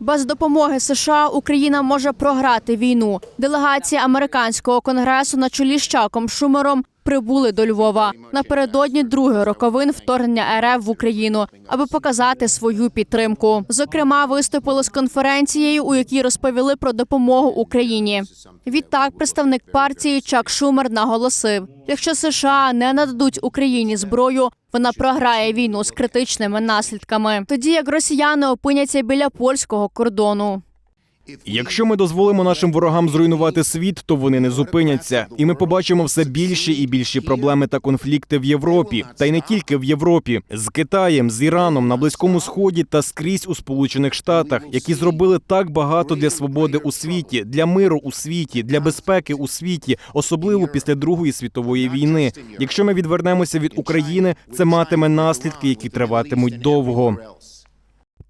Без допомоги США Україна може програти війну. Делегація американського конгресу на чолі з Чаком Шумером прибули до Львова напередодні другої роковин вторгнення РФ в Україну, аби показати свою підтримку. Зокрема, виступили з конференцією, у якій розповіли про допомогу Україні. Відтак, представник партії Чак Шумер наголосив: якщо США не нададуть Україні зброю, вона програє війну з критичними наслідками, тоді як росіяни опиняться біля польського кордону. Якщо ми дозволимо нашим ворогам зруйнувати світ, то вони не зупиняться, і ми побачимо все більші і більші проблеми та конфлікти в Європі, та й не тільки в Європі, з Китаєм, з Іраном на близькому сході та скрізь у Сполучених Штатах, які зробили так багато для свободи у світі, для миру у світі, для безпеки у світі, особливо після Другої світової війни. Якщо ми відвернемося від України, це матиме наслідки, які триватимуть довго.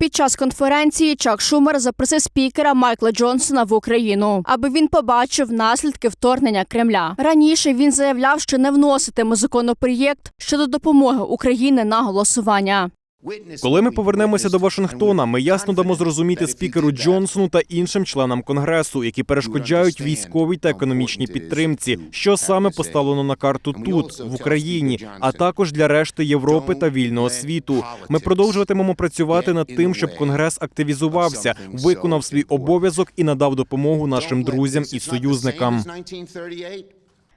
Під час конференції Чак Шумер запросив спікера Майкла Джонсона в Україну, аби він побачив наслідки вторгнення Кремля. Раніше він заявляв, що не вноситиме законопроєкт щодо допомоги України на голосування. Коли ми повернемося до Вашингтона, ми ясно дамо зрозуміти спікеру Джонсону та іншим членам конгресу, які перешкоджають військовій та економічній підтримці, що саме поставлено на карту тут, в Україні, а також для решти Європи та вільного світу. Ми продовжуватимемо працювати над тим, щоб конгрес активізувався, виконав свій обов'язок і надав допомогу нашим друзям і союзникам.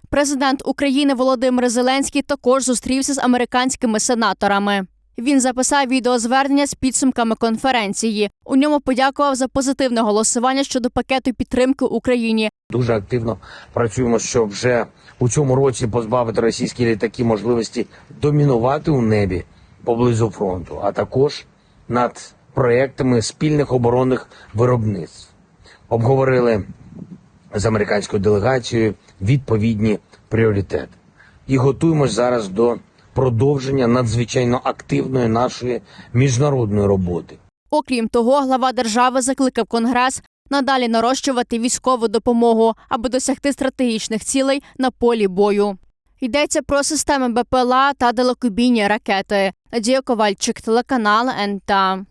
Президент України Володимир Зеленський також зустрівся з американськими сенаторами. Він записав відеозвернення з підсумками конференції. У ньому подякував за позитивне голосування щодо пакету підтримки Україні дуже активно працюємо, щоб вже у цьому році позбавити російські літаки можливості домінувати у небі поблизу фронту, а також над проектами спільних оборонних виробництв. Обговорили з американською делегацією відповідні пріоритети і готуємось зараз до продовження надзвичайно активної нашої міжнародної роботи. Окрім того, глава держави закликав Конгрес надалі нарощувати військову допомогу, аби досягти стратегічних цілей на полі бою. Йдеться про системи БПЛА та далекобійні ракети. Надія Ковальчик, телеканал НТА.